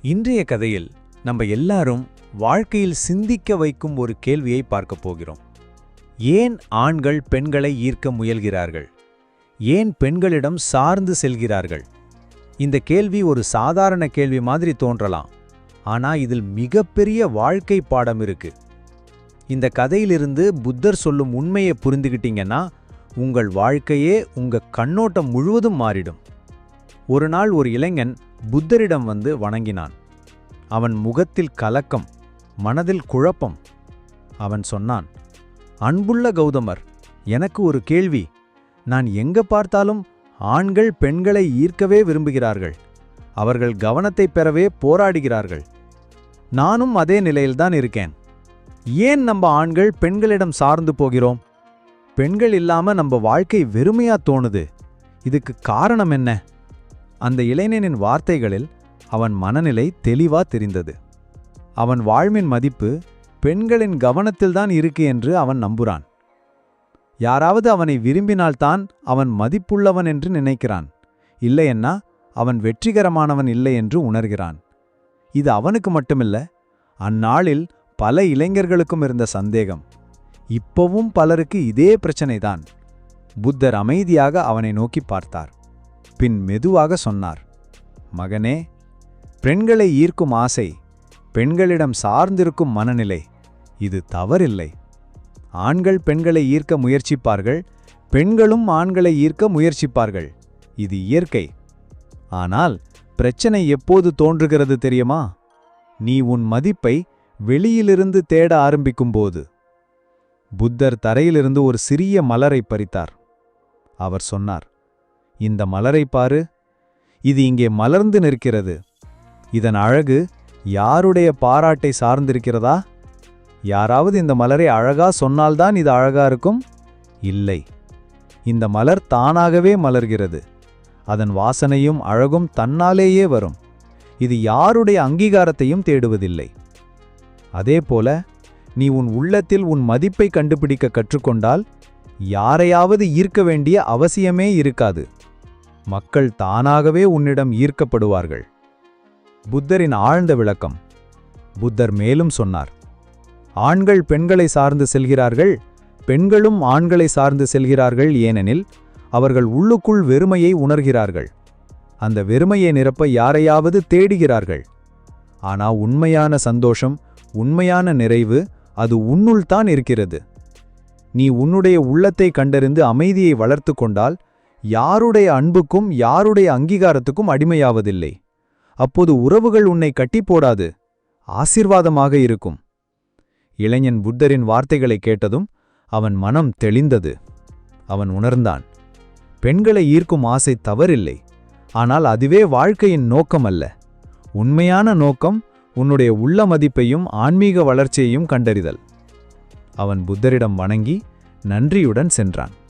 இன்றைய கதையில் நம்ம எல்லாரும் வாழ்க்கையில் சிந்திக்க வைக்கும் ஒரு கேள்வியை பார்க்க போகிறோம். ஏன் ஆண்கள் பெண்களை ஈர்க்க முயல்கிறார்கள்? ஏன் பெண்களிடம் சார்ந்து செல்கிறார்கள்? இந்த கேள்வி ஒரு சாதாரண கேள்வி மாதிரி தோன்றலாம். ஆனா இதில் மிகப்பெரிய வாழ்க்கை பாடம் இருக்கு. இந்த கதையிலிருந்து புத்தர் சொல்லும் உண்மையை புரிந்துகிட்டீங்கன்னா உங்கள் வாழ்க்கையே உங்க கண்ணோட்டம் முழுவதும் மாறிடும். ஒரு நாள் ஒரு இளைஞன் புத்தரிடம் வந்து வணங்கினான். அவன் முகத்தில் கலக்கம் மனதில் குழப்பம். அவன் சொன்னான் அன்புள்ள கௌதமர் எனக்கு ஒரு கேள்வி. நான் எங்க பார்த்தாலும் ஆண்கள் பெண்களை ஈர்க்கவே விரும்புகிறார்கள். அவர்கள் கவனத்தை பெறவே போராடுகிறார்கள். நானும் அதே நிலையில்தான் இருக்கேன். ஏன் நம்ம ஆண்கள் பெண்களிடம் சார்ந்து போகிறோம்? பெண்கள் இல்லாம நம்ம வாழ்க்கை வெறுமையா தோணுது. இதுக்கு காரணம் என்ன? அந்த இளைஞனின் வார்த்தைகளில் அவன் மனநிலை தெளிவா தெரிந்தது. அவன் வாழ்வின் மதிப்பு பெண்களின் கவனத்தில்தான் இருக்கு என்று அவன் நம்புறான். யாராவது அவனை விரும்பினால்தான் அவன் மதிப்புள்ளவன் என்று நினைக்கிறான். இல்லையென்னா அவன் வெற்றிகரமானவன் இல்லை என்று உணர்கிறான். இது அவனுக்கு மட்டுமில்ல அந்நாளில் பல இளைஞர்களுக்கும் இருந்த சந்தேகம். இப்பவும் பலருக்கு இதே பிரச்சனைதான். புத்தர் அமைதியாக அவனை நோக்கி பார்த்தார். பின் மெதுவாக சொன்னார் மகனே பெண்களை ஈர்க்கும் ஆசை பெண்களிடம் சார்ந்திருக்கும் மனநிலை இது தவறில்லை. ஆண்கள் பெண்களை ஈர்க்க முயற்சிப்பார்கள் பெண்களும் ஆண்களை ஈர்க்க முயற்சிப்பார்கள். இது இயற்கை. ஆனால் பிரச்சனை எப்போது தோன்றுகிறது தெரியுமா? நீ உன் மதிப்பை வெளியிலிருந்து தேட ஆரம்பிக்கும்போது. புத்தர் தரையிலிருந்து ஒரு சிறிய மலரை பறித்தார். அவர் சொன்னார் இந்த மலரை பாரு. இது இங்கே மலர்ந்து நிற்கிறது. இதன் அழகு யாருடைய பாராட்டை சார்ந்திருக்கிறதா? யாராவது இந்த மலரை அழகா சொன்னால்தான் இது அழகா இருக்கும்? இல்லை. இந்த மலர் தானாகவே மலர்கிறது. அதன் வாசனையும் அழகும் தன்னாலேயே வரும். இது யாருடைய அங்கீகாரத்தையும் தேடுவதில்லை. அதேபோல நீ உன் உள்ளத்தில் உன் மதிப்பை கண்டுபிடிக்க கற்றுக்கொண்டால் யாரையாவது ஈர்க்க வேண்டிய அவசியமே இருக்காது. மக்கள் தானாகவே உன்னிடம் ஈர்க்கப்படுவார்கள். புத்தரின் ஆழ்ந்த விளக்கம். புத்தர் மேலும் சொன்னார். ஆண்கள் பெண்களை சார்ந்து செல்கிறார்கள் பெண்களும் ஆண்களை சார்ந்து செல்கிறார்கள் ஏனெனில் அவர்கள் உள்ளுக்குள் வெறுமையை உணர்கிறார்கள். அந்த வெறுமையை நிரப்ப யாரையாவது தேடுகிறார்கள். ஆனா உண்மையான சந்தோஷம் உண்மையான நிறைவு அது உன்னுள்தான் இருக்கிறது. நீ உன்னுடைய உள்ளத்தை கண்டறிந்து அமைதியை வளர்த்து கொண்டால் யாருடைய அன்புக்கும் யாருடைய அங்கீகாரத்துக்கும் அடிமையாவதில்லை. அப்போது உறவுகள் உன்னை கட்டி போடாது ஆசிர்வாதமாக இருக்கும். இளைஞன் புத்தரின் வார்த்தைகளை கேட்டதும் அவன் மனம் தெளிந்தது. அவன் உணர்ந்தான் பெண்களை ஈர்க்கும் ஆசை தவறில்லை ஆனால் அதுவே வாழ்க்கையின் நோக்கம் அல்ல உண்மையான நோக்கம் உன்னுடைய உள்ள மதிப்பையும் ஆன்மீக வளர்ச்சியையும் கண்டறிதல். அவன் புத்தரிடம் வணங்கி நன்றியுடன் சென்றான்.